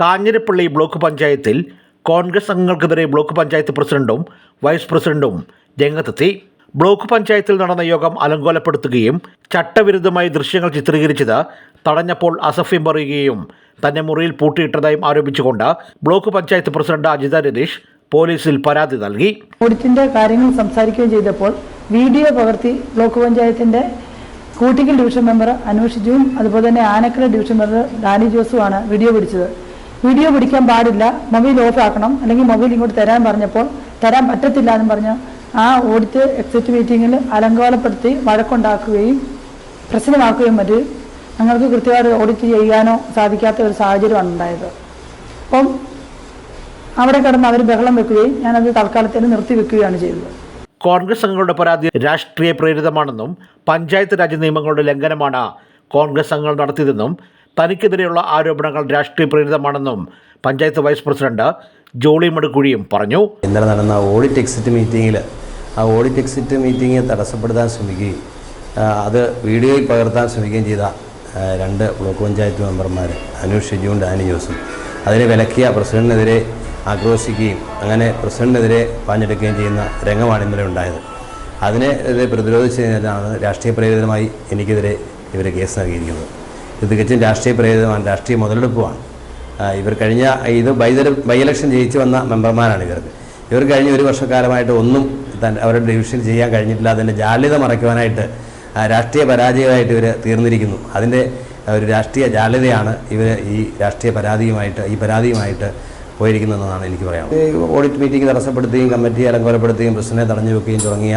Kanjirappally block പഞ്ചായത്തിൽ Congress അംഗങ്ങൾക്കെതിരെ block panchayat പ്രസിഡന്റും vice പ്രസിഡന്റും രംഗത്തെത്തി. ബ്ലോക്ക് പഞ്ചായത്തിൽ നടന്ന യോഗം അലങ്കോലപ്പെടുത്തുകയും ചട്ടവിരുദ്ധമായി ദൃശ്യങ്ങൾ ചിത്രീകരിച്ചത് തടഞ്ഞപ്പോൾ അസഫ്യം പറയുകയും തന്നെ മുറിയിൽ പൂട്ടിയിട്ടതായും ആരോപിച്ചുകൊണ്ട് ബ്ലോക്ക് പഞ്ചായത്ത് പ്രസിഡന്റ് അജിത രതീഷ് പോലീസിൽ പരാതി നൽകി. ഓഡിറ്റിന്റെ കാര്യങ്ങൾ സംസാരിക്കുകയും ചെയ്തപ്പോൾ വീഡിയോ പകർത്തി ബ്ലോക്ക് പഞ്ചായത്തിന്റെ കൂട്ടിക്കൽ ഡിവിഷൻ മെമ്പർ അന്വേഷിച്ചും അതുപോലെ തന്നെ ആനക്കര ഡിവിഷൻ മെമ്പർ ഡാനി ജോസുമാണ് വീഡിയോ പിടിച്ചത്. വീഡിയോ പിടിക്കാൻ പാടില്ല മൊബൈൽ ഓഫ് ആക്കണം അല്ലെങ്കിൽ മൊബൈൽ ഇങ്ങോട്ട് തരാൻ പറഞ്ഞപ്പോൾ തരാൻ പറ്റത്തില്ല എന്ന് പറഞ്ഞ് ആ ഓഡിറ്റ് എക്സിറ്റ് മീറ്റിങ്ങിൽ അലങ്കോലപ്പെടുത്തി വഴക്കുണ്ടാക്കുകയും പ്രശ്നമാക്കുകയും മറ്റ് ഞങ്ങൾക്ക് കൃത്യമായിട്ട് ഓഡിറ്റ് ചെയ്യാനോ സാധിക്കാത്ത ഒരു സാഹചര്യമാണ് ഉണ്ടായത്. അപ്പം അവിടെ കിടന്ന് അവർ ബഹളം വെക്കുകയും ഞാനത് നിർത്തി നിർത്തിവെക്കുകയാണ് ചെയ്തത്. കോൺഗ്രസ് അംഗങ്ങളുടെ പരാതി രാഷ്ട്രീയ പ്രേരിതമാണെന്നും പഞ്ചായത്ത് രാജ് നിയമങ്ങളുടെ ലംഘനമാണ് കോൺഗ്രസ് അംഗങ്ങൾ നടത്തിയതെന്നും തനിക്കെതിരെയുള്ള ആരോപണങ്ങൾ രാഷ്ട്രീയ പ്രേരിതമാണെന്നും പഞ്ചായത്ത് വൈസ് പ്രസിഡന്റ് ജോളി മടുക്കുഴിയും പറഞ്ഞു. ഇന്നലെ നടന്ന ഓഡിറ്റ് എക്സിറ്റ് മീറ്റിംഗിൽ ആ ഓഡിറ്റ് എക്സിറ്റ് മീറ്റിംഗ് തടസ്സപ്പെടുത്താൻ ശ്രമിക്കുകയും അത് വീഡിയോയിൽ പകർത്താൻ ശ്രമിക്കുകയും ചെയ്ത രണ്ട് ബ്ലോക്ക് പഞ്ചായത്ത് മെമ്പർമാർ അനൂഷ് ഷിജുവും ഡാനി ജോസും അതിനെ വിലക്കിയ പ്രസിഡന്റിനെതിരെ ആക്രോശിക്കുകയും അങ്ങനെ പ്രസിഡന്റിനെതിരെ പാഞ്ഞെടുക്കുകയും ചെയ്യുന്ന രംഗമാണ് ഇന്നലെ ഉണ്ടായത്. അതിനെ പ്രതിരോധിച്ചതിനാണ് രാഷ്ട്രീയ പ്രേരിതമായി എനിക്കെതിരെ ഇവർ കേസ് നൽകിയിരിക്കുന്നത്. ഇത് തികച്ചും രാഷ്ട്രീയ പ്രേരിതമാണ് രാഷ്ട്രീയ മുതലെടുപ്പുമാണ്. ഇവർ കഴിഞ്ഞ ഇത് ബൈതര ബൈ ഇലക്ഷൻ ജയിച്ചു വന്ന മെമ്പർമാരാണ് ഇവർക്ക്. ഇവർ കഴിഞ്ഞ ഒരു വർഷക്കാലമായിട്ട് ഒന്നും അവരുടെ ഡിവിഷനിൽ ചെയ്യാൻ കഴിഞ്ഞിട്ടില്ല. അതിന്റെ ജാള്യത മറയ്ക്കുവാനായിട്ട് രാഷ്ട്രീയ പരാജയമായിട്ട് ഇവർ തീർന്നിരിക്കുന്നു. അതിന്റെ ഒരു രാഷ്ട്രീയ ജാള്യതയാണ് ഇവർ ഈ രാഷ്ട്രീയ പരാതിയുമായിട്ട് ഈ പരാതിയുമായിട്ട് പോയിരിക്കുന്നതെന്നാണ് എനിക്ക് പറയാം ഓഡിറ്റ് മീറ്റിംഗ് തടസ്സപ്പെടുത്തുകയും കമ്മിറ്റി അലങ്കോലപ്പെടുത്തുകയും പ്രസിഡനെ തടഞ്ഞു വെക്കുകയും തുടങ്ങിയ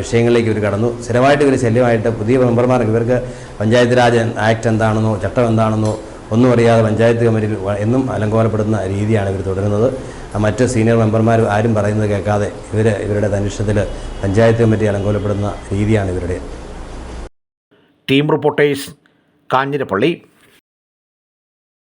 വിഷയങ്ങളിലേക്ക് ഇവർ കടന്നു. സ്ഥിരമായിട്ട് ഇവർ ശല്യമായിട്ട് പുതിയ മെമ്പർമാർക്ക് ഇവർക്ക് പഞ്ചായത്ത് രാജ് ആക്ട് എന്താണെന്നോ ചട്ടം എന്താണെന്നോ ഒന്നും അറിയാതെ പഞ്ചായത്ത് കമ്മിറ്റിയിൽ എന്നും അലങ്കോലപ്പെടുന്ന രീതിയാണ് ഇവർ തുടരുന്നത്. മറ്റ് സീനിയർ മെമ്പർമാർ ആരും പറയുന്നത് കേൾക്കാതെ ഇവർ ഇവരുടെ തനിഷ്ടത്തിൽ പഞ്ചായത്ത് കമ്മിറ്റി അലങ്കോലപ്പെടുന്ന രീതിയാണ് ഇവരുടെ. Team reporters Kanjirappally